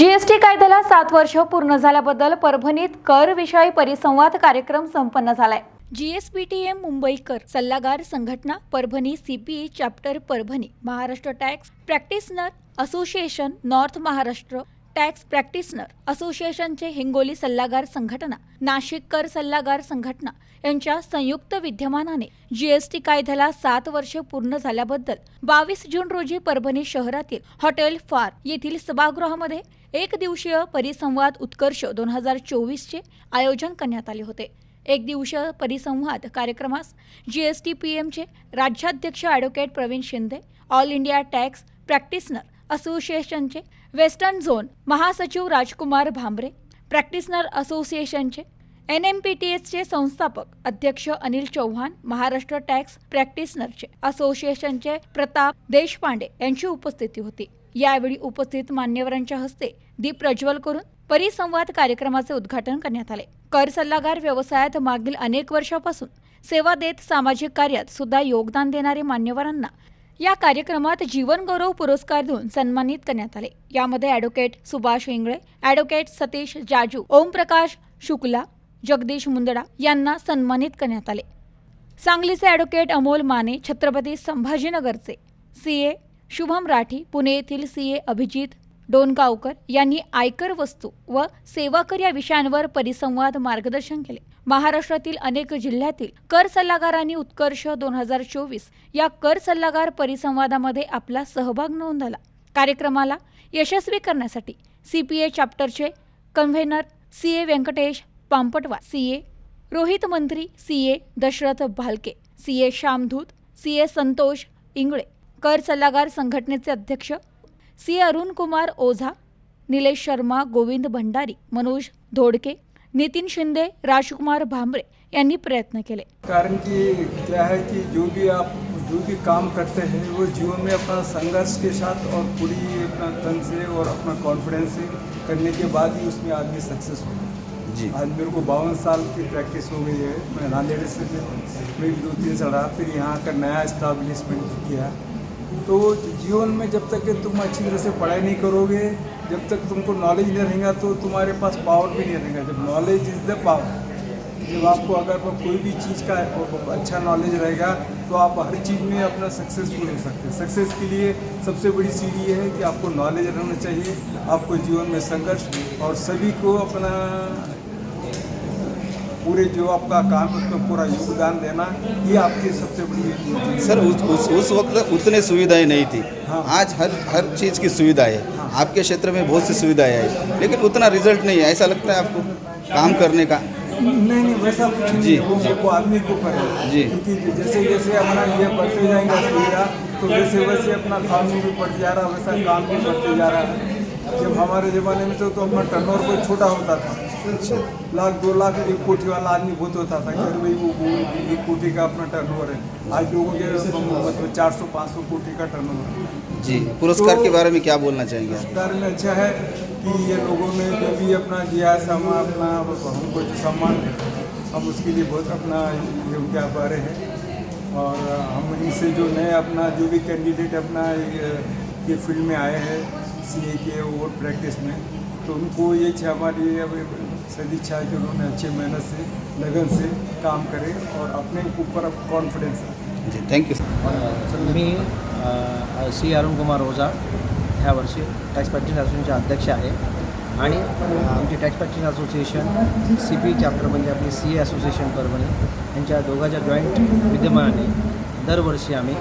GST कायद्याला सात वर्ष पूर्ण झाल्याबद्दल परभणीत कर विषयी परिसंवाद कार्यक्रम संपन्न झालाय. जीएसपीटीएम मुंबईकर सल्लागार संघटना Parbhani CPE chapter Parbhani Maharashtra tax practitioner association north Maharashtra tax practitioner असोसिएशनचे हिंगोली सल्लागार संघटना नाशिक कर सल्लागार संघटना यांच्या संयुक्त विद्यमानाने जीएसटी कायद्याला सात वर्ष पूर्ण झाल्याबद्दल बावीस जून रोजी परभणी शहरातील हॉटेल फार येथील सभागृहामध्ये एक दिवसीय परिसंवाद उत्कर्ष दोन हजार चोवीसचे आयोजन करण्यात आले होते. एक दिवसीय परिसंवाद कार्यक्रमास जी एस टी पी एमचे राज्याध्यक्ष advocate Pravin Shinde all India tax practitioner असोसिएशनचे वेस्टर्न झोन महासचिव राजकुमार भांबरे प्रॅक्टिसनर असोसिएशनचे एन एम पी टी एसचे संस्थापक अध्यक्ष अनिल चौहान महाराष्ट्र टॅक्स प्रॅक्टिसनरचे असोसिएशनचे प्रताप देशपांडे यांची उपस्थिती होती. यावेळी उपस्थित मान्यवरांच्या हस्ते दीप प्रज्वल करून परिसंवाद कार्यक्रमाचे उद्घाटन करण्यात आले. कर सल्लागार व्यवसायात मागील अनेक वर्षापासून सेवा देत सामाजिक कार्यात सुद्धा योगदान देणारे मान्यवरांना या कार्यक्रमात जीवनगौरव पुरस्कार देऊन सन्मानित करण्यात आले. यामध्ये ॲडव्होकेट सुभाष इंगळे ॲडव्होकेट सतीश जाजू ओमप्रकाश शुक्ला जगदीश मुंदडा यांना सन्मानित करण्यात आले. सांगलीचे ॲडव्होकेट अमोल माने छत्रपती संभाजीनगरचे सी ए शुभम राठी पुणे येथील सी ए अभिजित डोनगावकर यांनी आयकर वस्तू व सेवाकर या विषयांवर परिसंवाद मार्गदर्शन केले. महाराष्ट्रातील अनेक जिल्ह्यातील कर सल्लागारांनी उत्कर्ष दोन हजार चोवीस या कर सल्लागार परिसंवादामध्ये आपला सहभाग नोंदवला. कार्यक्रमाला यशस्वी करण्यासाठी CPA चॅप्टरचे convener C A Venkatesh Pampatwa C A Rohit Mantri C A Dashrath Bhalke C A Shyamdhut C A Santosh Ingle कर सल्लागार संघटनेचे अध्यक्ष सी अरुण कुमार ओझा निलेश शर्मा गोविंद भंडारी मनोज धोडके नितीन शिंदे राजकुमार भांबरे यांनी प्रयत्न केले. कारण कि क्या है कि जो भी आप जो भी काम करते हैं वो जीवन में अपना संघर्ष के साथ और पूरी अपना तन से और अपना कॉन्फिडेंस से करने के बाद ही उसमें आदमी सक्सेस होता है जी। आज मेरे को बावन साल की प्रैक्टिस हो गई है। मैं नांदेड़ से फिर मैं भी दो तीन साल फिर यहाँ का नया इस्टाब्लिशमेंट किया। तो जीवन में जब तक कि तुम अच्छी तरह से पढ़ाई नहीं करोगे, जब तक तुमको नॉलेज नहीं रहेगा तो तुम्हारे पास पावर भी नहीं रहेगा। जब नॉलेज इज़ द पावर जब आपको अगर कोई भी चीज़ का अच्छा नॉलेज रहेगा तो आप हर चीज़ में अपना सक्सेसफुल हो सकते हैं। सक्सेस के लिए सबसे बड़ी सीढ़ी ये है कि आपको नॉलेज रहना चाहिए, आपको जीवन में संघर्ष और सभी को अपना पूरे जो आपका काम है उसमें पूरा योगदान देना ये आपकी सबसे बड़ी सर उस, उस उस वक्त उतने सुविधाएँ नहीं थी। हाँ। आज हर हर चीज़ की सुविधा है। हाँ। आपके क्षेत्र में बहुत सी सुविधाएँ है लेकिन उतना रिज़ल्ट नहीं है। ऐसा लगता है आपको काम करने का? नहीं नहीं वैसा कुछ नहीं जी, वो। वो आदमी के ऊपर है। जी। क्योंकि जैसे जैसे अपना ये बढ़ते जाएँगे सुविधा तो वैसे वैसे अपना कानून भी बढ़ते जा रहा है वैसा काम भी बढ़ते जा रहा है। जब हमारे ज़माने में तो, तो अपना टर्नओवर कोई छोटा होता था। लाख दो लाख एक कोटी वाला आदमी बहुत होता था कि भाई वो वो एक कोटी का अपना टर्न ओवर है। आज लोगों के मतलब चार सौ पाँच सौ कोटी का टर्नओवर है। जी पुरस्कार तो- के बारे में क्या बोलना चाहेंगे आप? सरकार में अच्छा है कि ये लोगों ने जो भी अपना दिया सामान अपना हमको जो सम्मान हम उसके लिए बहुत अपना ये उनके आभार है। और हम इनसे जो नए अपना जो भी कैंडिडेट अपना ये फ़ील्ड में आए हैं सी ए के और प्रैक्टिस में तो उनको ये इच्छा हमारी सदिच्छा है कि उन्होंने अच्छे मेहनत से लगन से काम करें और अपने ऊपर अब कॉन्फिडेंस रखें। जी थँक्यू मी अ, सी अरुणकुमार ओझा ह्या वर्षी टॅक्स प्रॅक्टिस असोसिएशनचे अध्यक्ष आहे. आणि आमची tax practice association C P chapter म्हणजे आपली सी ए असोसिएशन परभणी यांच्या दोघांच्या जॉईंट विद्यमानाने दरवर्षी आम्ही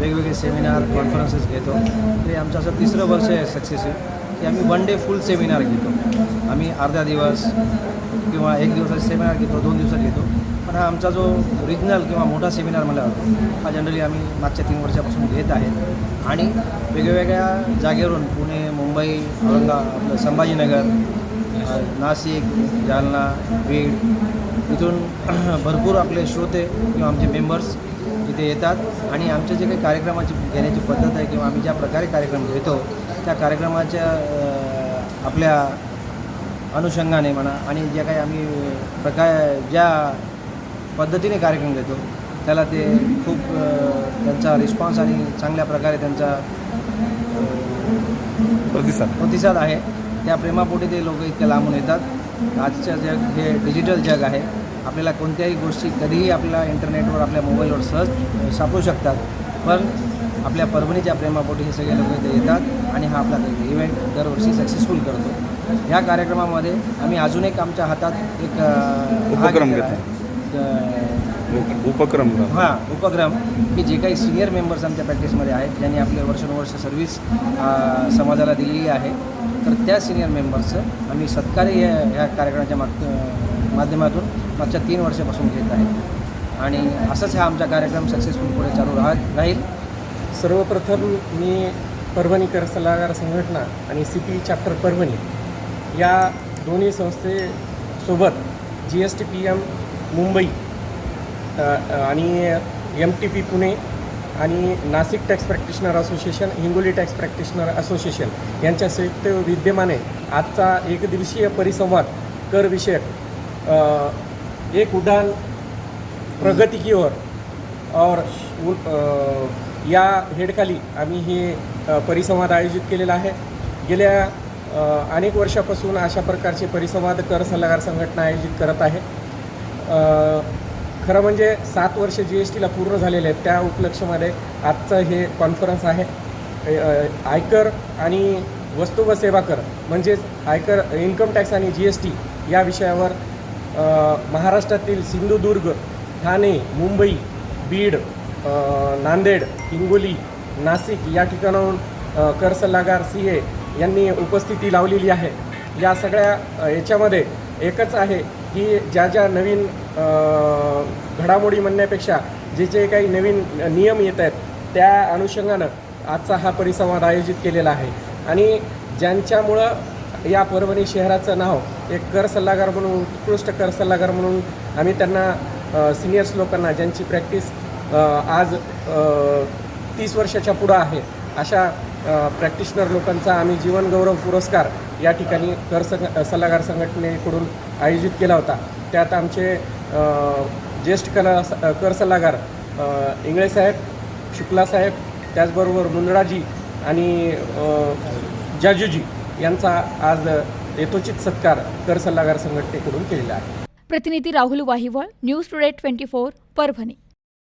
वेगवेगळे सेमिनार कॉन्फरन्सेस घेतो. ते आमचं असं तिसरं वर्ष आहे सक्सेसिव्ह की आम्ही वन डे फुल सेमिनार घेतो. आम्ही अर्धा दिवस किंवा एक दिवसाचा सेमिनार घेतो दोन दिवसात घेतो. पण हा आमचा जो रिजनल किंवा मोठा सेमिनार मला हा जनरली आम्ही मागच्या तीन वर्षापासून घेत आहेत आणि वेगवेगळ्या जागेवरून पुणे मुंबई औरंगाबाद आपलं संभाजीनगर नाशिक जालना बीड इथून भरपूर आपले श्रोते किंवा आमचे मेंबर्स इथे येतात. आणि आमच्या जे काही कार्यक्रमाची घेण्याची पद्धत आहे किंवा आम्ही ज्या प्रकारे कार्यक्रम घेतो त्या कार्यक्रमाच्या आपल्या अनुषंगाने म्हणा आणि ज्या काही आम्ही प्रकार ज्या पद्धतीने कार्यक्रम घेतो त्याला ते खूप त्यांचा रिस्पॉन्स आणि चांगल्या प्रकारे त्यांचा प्रतिसाद. प्रतिसाद आहे. त्या प्रेमापोटी ते लोक इतक्या लांबून येतात. आजचं जग हे डिजिटल जग आहे आपल्याला कोणत्याही गोष्टी कधीही आपल्या इंटरनेटवर आपल्या मोबाईलवर सहज सापडू शकतात. पण आपल्या परभणीच्या प्रेमापोटी हे सगळे लोक इथे येतात आणि हा आपला इव्हेंट दरवर्षी सक्सेसफुल करतो. ह्या कार्यक्रमामध्ये आम्ही अजून एक आमच्या हातात एक उपक्रम उपक्रम? हां उपक्रम की जे काही सिनियर मेंबर्स आमच्या प्रॅक्टिसमध्ये आहेत ज्यांनी आपले वर्षानुवर्ष सर्व्हिस समाजाला दिलेली आहे तर त्या सिनियर मेंबर्सचं आम्ही सत्कारी या ह्या कार्यक्रमाच्या माग माध्यमातून मागच्या तीन वर्षापासून घेत आहे. आणि असंच हा आमचा कार्यक्रम सक्सेसफुल पुढे चालू राहत राहील. सर्वप्रथम मी परभणीकर सल्लागार संघटना आणि सी पी चॅप्टर परभणी या दोन्ही संस्थेसोबत G S T P M Mumbai आणि एम टी पी पुणे आणि Nashik tax practitioner association Hingoli tax practitioner association यांच्या संयुक्त विद्यमाने आजचा एकदिवसीय परिसंवाद कर विषयक एक उड्डाण प्रगती की ओर और उन- या हेडखाली आम्ही हे परिसंवाद आयोजित केलेला आहे. गेल्या अनेक वर्षापासून अशा प्रकारचे परिसंवाद कर सल्लागार संघटना आयोजित करत आहे. खरं म्हणजे सात वर्ष जी एस टीला पूर्ण झालेले आहेत. त्या उपलक्षामध्ये आजचं हे कॉन्फरन्स आहे. आयकर आणि वस्तू व सेवा कर म्हणजेच आयकर इन्कम टॅक्स आणि जी एस टी या विषयावर महाराष्ट्रातील सिंधुदुर्ग ठाणे मुंबई बीड नांदेड हिंगोली नाशिक या ठिकाणाहून कर सल्लागार सी ए यांनी उपस्थिती लावलेली आहे. या सगळ्या याच्यामध्ये एकच आहे की ज्या ज्या नवीन घडामोडी म्हणण्यापेक्षा जे जे काही नवीन नियम येत आहेत त्या अनुषंगानं आजचा हा परिसंवाद आयोजित केलेला आहे. आणि ज्यांच्यामुळं या परभणी शहराचं नाव एक कर सल्लागार म्हणून उत्कृष्ट कर सल्लागार म्हणून आम्ही त्यांना सिनियर्स लोकांना ज्यांची प्रॅक्टिस आज तीस वर्षाच्या पुढं आहे. अशा प्रॅक्टिशनर लोकांचा आम्ही जीवनगौरव पुरस्कार या ठिकाणी कर संघ सल्लागार संघटनेकडून आयोजित केला होता. त्यात आमचे ज्येष्ठ कला कर सल्लागार अ, इंगळे साहेब शुक्ला साहेब त्याचबरोबर मुंदडाजी आणि जाजूजी यांचा आज यथोचित सत्कार कर सल्लागार संघटनेकडून केलेला आहे. प्रतिनिधी Rahul Wahiwal news today twenty four Parbhani.